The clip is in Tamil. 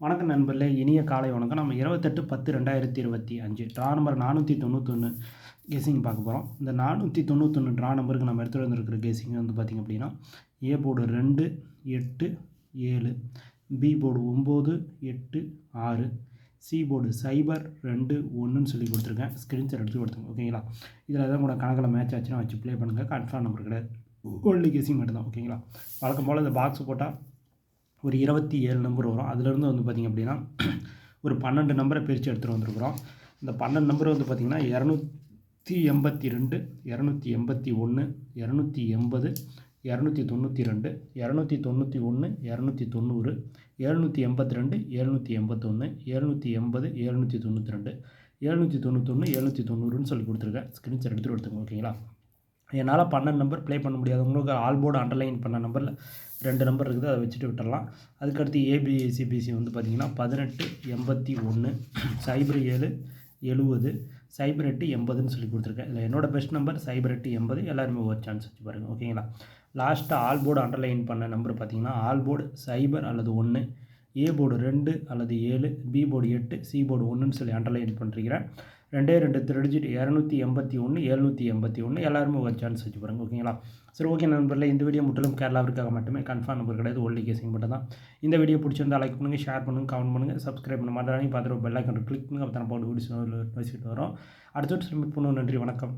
வணக்கம் நண்பர்களே இனிய காலை வணக்கம். நம்ம இருபத்தெட்டு பத்து ரெண்டாயிரத்தி இருபத்தி அஞ்சு. ட்ரா நம்பர் நானூற்றி தொண்ணூத்தொன்று கேசிங் பார்க்க போகிறோம் இந்த நானூற்றி தொண்ணூத்தொன்று ட்ரா நம்பருக்கு நம்ம எடுத்துகிட்டு வந்திருக்கிற கேசிங் வந்து பார்த்திங்க அப்படின்னா ஏ போர்டு ரெண்டு எட்டு ஏழு. பி போர்டு ஒம்பது எட்டு ஆறு. சி போர்டு சைபர் ரெண்டு ஒன்றுன்னு சொல்லி கொடுத்துருக்கேன். ஸ்க்ரீன்ஷாட் எடுத்து கொடுத்துருங்க ஓகேங்களா இதில் எதாவது கூட கணக்கில் மேட்ச் ஆச்சுன்னா வச்சு ப்ளே பண்ணுங்கள் கன்ஃபார்ம் நம்பர் கிடையாது. ஓன்லி கேசிங் மட்டும்தான் ஓகேங்களா வழக்கம் போல் இந்த பாக்ஸ் போட்டால் ஒரு இருபத்தி ஏழு நம்பர் வரும். அதுலேருந்து வந்து பார்த்திங்க அப்படின்னா ஒரு பன்னெண்டு நம்பரை பிரித்து எடுத்துகிட்டு வந்திருக்கிறோம். இந்த பன்னெண்டு நம்பர் வந்து பார்த்திங்கன்னா இரநூத்தி எண்பத்தி ரெண்டு இரநூத்தி எண்பத்தி ஒன்று இரநூத்தி எண்பது இரநூத்தி தொண்ணூற்றி ரெண்டு இரநூத்தி தொண்ணூற்றி ஒன்று இரநூத்தி தொண்ணூறு எழுநூற்றி எண்பத்தி ரெண்டு எழுநூற்றி எண்பத்தொன்று எழுநூற்றி எண்பது எழுநூற்றி தொண்ணூற்றி ரெண்டு எழுநூற்றி தொண்ணூத்தொன்று எழுநூற்றி தொண்ணூறுன்னு சொல்லி கொடுத்துருக்கேன். ஸ்க்ரீன்ஷாட் எடுத்துகிட்டு எடுத்துக்கோங்க ஓகேங்களா என்னால் பன்னெண்டு நம்பர் ப்ளே பண்ண முடியாது உங்களுக்கு ஆல் போர்டு அண்டர்லைன் பண்ண நம்பரில் ரெண்டு நம்பர் இருக்குது அதை வச்சுட்டு விட்டுடலாம் அதுக்கடுத்து ஏபிசிபிசி வந்து பார்த்திங்கன்னா பதினெட்டு எண்பத்தி ஒன்று சைபர் ஏழு எழுபது சைபர் எட்டு எண்பதுன்னு சொல்லி கொடுத்துருக்கேன். இல்லை என்னோடய பெஸ்ட் நம்பர் சைபர் எட்டு எண்பது எல்லாருமே ஒரு சான்ஸ் வச்சு பாருங்கள் ஓகேங்களா லாஸ்ட்டாக ஆல் போர்டு அண்டர்லைன் பண்ண நம்பர் பார்த்திங்கன்னா ஆல் போர்டு சைபர் அல்லது ஒன்று ஏ போர்டு ரெண்டு அல்லது ஏழு பி போர்டு எட்டு சி போர்டு ஒன்றுன்னு சொல்லி அண்டர்லைன் பண்ணிருக்கிறேன். ரெண்டே ரெண்டு திருடிஜிட் இரநூத்தி எண்பத்தி ஒன்று எழுநூற்றி எண்பத்தி ஒன்று எல்லாருமே ஒரு சான்ஸ் வச்சு பாருங்க ஓகேங்களா சரி ஓகே நண்பரில் இந்த வீடியோ முற்றிலும் கேரளாவிற்காக மட்டுமே கன்ஃபார்ம் நம்பர் கிடையாது ஒல்லி கேசிங் மட்டும் தான். இந்த வீடியோ பிடிச்சிருந்தால் லைக் பண்ணுங்கள் ஷேர் பண்ணுங்கள் கமெண்ட் பண்ணுங்கள் சப்ஸ்கிரைப் பண்ண மாதிரி பார்த்துட்டு பெல் ஐக்கன் கிளிக் பண்ணுங்கள் அப்போ தான் போட்டு வீடியோ வச்சுட்டு வரோம். அடுத்த சப்மிட் பண்ணுவோம் நன்றி வணக்கம்.